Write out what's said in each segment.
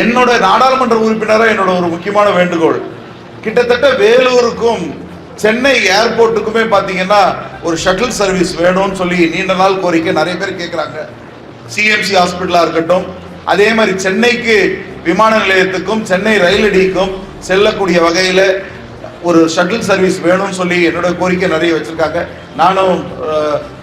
என்னோட நாடாளுமன்ற உறுப்பினராக என்னோட ஒரு முக்கியமான வேண்டுகோள். கிட்டத்தட்ட வேலூருக்கும் சென்னை ஏர்போர்ட்டுக்குமே பார்த்தீங்கன்னா ஒரு ஷட்டில் சர்வீஸ் வேணும்னு சொல்லி நீண்ட நாள் கோரிக்கை நிறைய பேர் கேட்குறாங்க சிஎம்சி ஹாஸ்பிட்டலாக இருக்கட்டும். அதே மாதிரி சென்னைக்கு விமான நிலையத்துக்கும் சென்னை ரயில் அடிக்கும் செல்லக்கூடிய வகையில் ஒரு ஷட்டில் சர்வீஸ் வேணும்னு சொல்லி என்னோட கோரிக்கை நிறைய வச்சுருக்காங்க. நானும்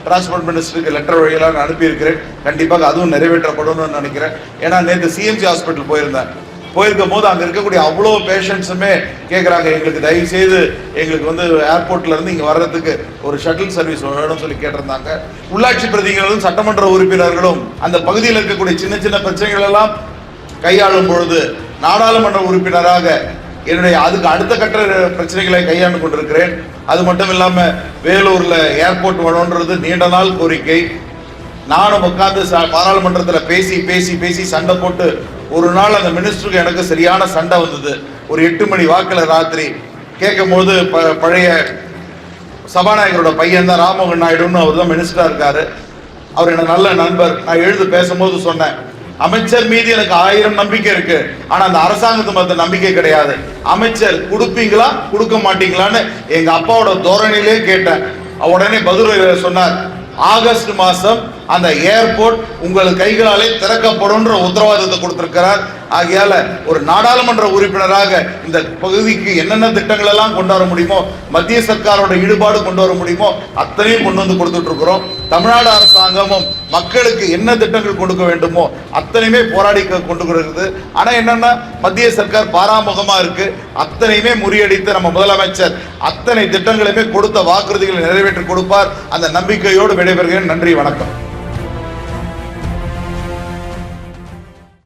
டிரான்ஸ்போர்ட் மினிஸ்டருக்கு லெட்டர் வழியெல்லாம் நான் அனுப்பியிருக்கிறேன். கண்டிப்பாக அதுவும் நிறைவேற்றப்படும்னு நினைக்கிறேன். ஏன்னா நேற்று சிஎம்சி ஹாஸ்பிட்டல் போயிருந்தேன். போயிருக்கும் போது அங்கே இருக்கக்கூடிய அவ்வளோ பேஷண்ட்ஸுமே கேட்குறாங்க எங்களுக்கு தயவு செய்து எங்களுக்கு வந்து ஏர்போர்ட்லேருந்து இங்கே வர்றதுக்கு ஒரு ஷட்டில் சர்வீஸ் வேணும்னு சொல்லி கேட்டிருந்தாங்க. உள்ளாட்சி பிரதிகளும் சட்டமன்ற உறுப்பினர்களும் அந்த பகுதியில் இருக்கக்கூடிய சின்ன சின்ன பிரச்சனைகள் எல்லாம் கையாளும் பொழுது நாடாளுமன்ற உறுப்பினராக என்னுடைய அதுக்கு அடுத்த கட்ட பிரச்சனைகளை கையாண்டு கொண்டிருக்கிறேன். அது மட்டும் இல்லாமல் வேலூரில் ஏர்போர்ட் வரணுன்றது நீண்ட நாள் கோரிக்கை. நானும் உட்காந்து பாராளுமன்றத்தில் பேசி பேசி பேசி சண்டை போட்டு ஒரு நாள் அந்த மினிஸ்டருக்கு எனக்கு சரியான சண்டை வந்தது. ஒரு எட்டு மணி வாக்கில் ராத்திரி கேட்கும் போது ப பழைய சபாநாயகரோட பையன் தான் ராமமோகன் நாயுடுன்னு அவர் தான் மினிஸ்டராக இருக்காரு. அவர் எனக்கு நல்ல நண்பர். நான் எழுந்து பேசும்போது சொன்னேன் அமைச்சர் மீது எனக்கு ஆயிரம் நம்பிக்கை இருக்கு. ஆனா அந்த அரசாங்கத்து மத்த நம்பிக்கை கிடையாது. அமைச்சர் கொடுப்பீங்களா? கொடுக்க மாட்டீங்களான்னு எங்க அப்பாவோட தோரணையிலே கேட்டேன். உடனே பதில் சொன்னார். ஆகஸ்ட் மாசம் அந்த ஏர்போர்ட் உங்கள் கைகளாலே திறக்கப்படும்ன்ற உத்தரவாதத்தை கொடுத்திருக்கிறார். ஆகையால ஒரு நாடாளுமன்ற உறுப்பினராக இந்த பகுதிக்கு என்னென்ன திட்டங்கள் எல்லாம் கொண்டு வர முடியுமோ மத்திய சர்க்காரோட ஈடுபாடு கொண்டு வர முடியுமோ அத்தனையும் கொண்டு வந்து கொடுத்துட்டு இருக்கிறோம். தமிழ்நாடு அரசாங்கமும் மக்களுக்கு என்ன திட்டங்கள் கொடுக்க வேண்டுமோ அத்தனையுமே போராடி க- கொண்டு வருகிறது. ஆனால் என்னன்னா மத்திய சர்க்கார் பாராமுகமாக இருக்கு. அத்தனையுமே முறியடித்து நம்ம முதலமைச்சர் அத்தனை திட்டங்களையுமே கொடுத்த வாக்குறுதிகளை நிறைவேற்றி கொடுப்பார். அந்த நம்பிக்கையோடு விடைபெறுகிறேன். நன்றி வணக்கம்.